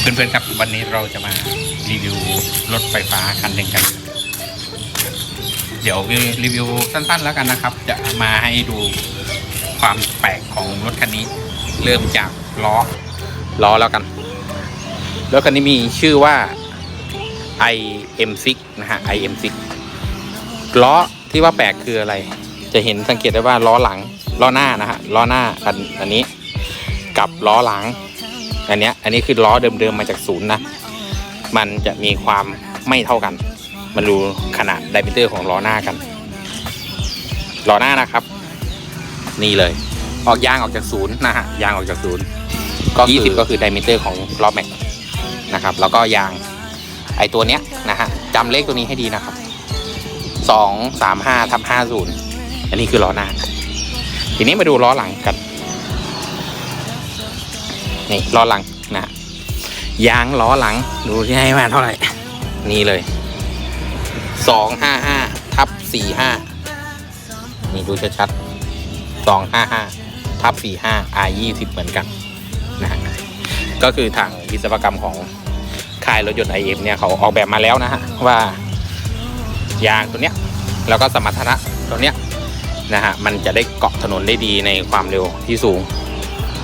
เพื่อนๆครับวันนี้เราจะมารีวิวรถไฟฟ้าคันหนึ่งกัน เดี๋ยวรีวิวสั้นๆแล้วกันนะครับ จะมาให้ดูความแปลกของรถคันนี้ เริ่มจากล้อล้อแล้วกันรถคันนี้มีชื่อว่า IM6 นะฮะ IM6 ล้อที่ว่าแปลกคืออะไร จะเห็นสังเกตได้ว่าล้อหลังล้อหน้านะฮะล้อหน้าอันอันนี้ กับล้อหลัง อันเนี้ยอันนี้คือล้อเดิมๆมาจากศูนย์นะ มันจะมีความไม่เท่ากัน มันดูขนาดไดมิเตอร์ของล้อหน้ากัน ล้อหน้านะครับ นี่เลย ออกยางออกจากศูนย์นะฮะ ยางออกจากศูนย์ก็ยี่สิบก็คือไดมิเตอร์ของล้อแม็กนะครับ แล้วก็ยางไอตัวเนี้ยนะฮะจำเลขตัวนี้ให้ดีนะครับสองสามห้าทับห้าศูนย์อันนี้คือล้อหน้า ทีนี้มาดูล้อหลังกัน นี่ล้อหลังนะยางล้อหลังดูที่ให้มาเท่าไหร่ นี่เลยสองห้าห้าทับสี่ห้านี่ดูชัดๆสองห้าห้าทับสี่ห้า R ยี่สิบเหมือนกันนะฮะก็คือทางวิศวกรรมของค่ายรถยนต์ IM เนี่ยเขาออกแบบมาแล้วนะฮะ ว่ายางตัวเนี้ย แล้วก็สมรรถนะตัวเนี้ยนะฮะมันจะได้เกาะถนนได้ดีในความเร็วที่สูง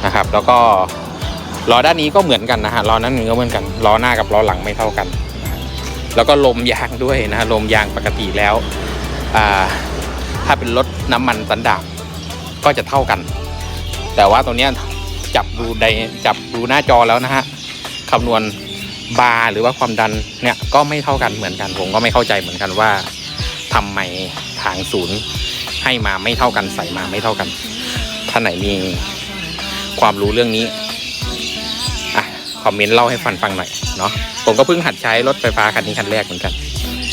นะครับ แล้วก็ ล้อด้านนี้ก็เหมือนกันนะฮะล้อด้นนี้ก็เหมือนกันล้อหน้ากับล้อหลังไม่เท่ากัน แล้วก็ลมยางด้วยนะฮะลมยางปกติแล้วถ้าเป็นรถน้ำมันสันดาปก็จะเท่ากัน แต่ว่าตัวเนี้ยจับดูในจับดูหน้าจอแล้วนะฮะคำนวณบาร์หรือว่าความดันเนี่ยก็ไม่เท่ากันเหมือนกันผมก็ไม่เข้าใจเหมือนกันว่าทำไมทางศูนย์ให้มาไม่เท่ากันใส่มาไม่เท่ากันท่านไหนมีความรู้เรื่องนี้ คอมเมนต์เล่าให้ฟันฟังหน่อยเนาะผมก็เพิ่งหัดใช้รถไฟฟ้าคันนี้คันแรกเหมือนกัน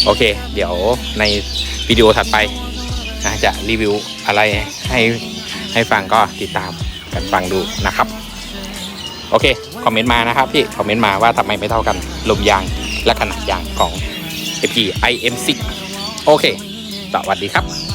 โอเค เดี๋ยวในวิดีโอถัดไปจะรีวิวอะไรให้ให้ฟังก็ติดตามกันฟังดูนะครับ โอเค คอมเมนต์มานะครับพี่ คอมเมนต์มาว่าทำไมไม่เท่ากัน ลมยางและขนาดยางของ FG IM6 โอเค สวัสดีครับ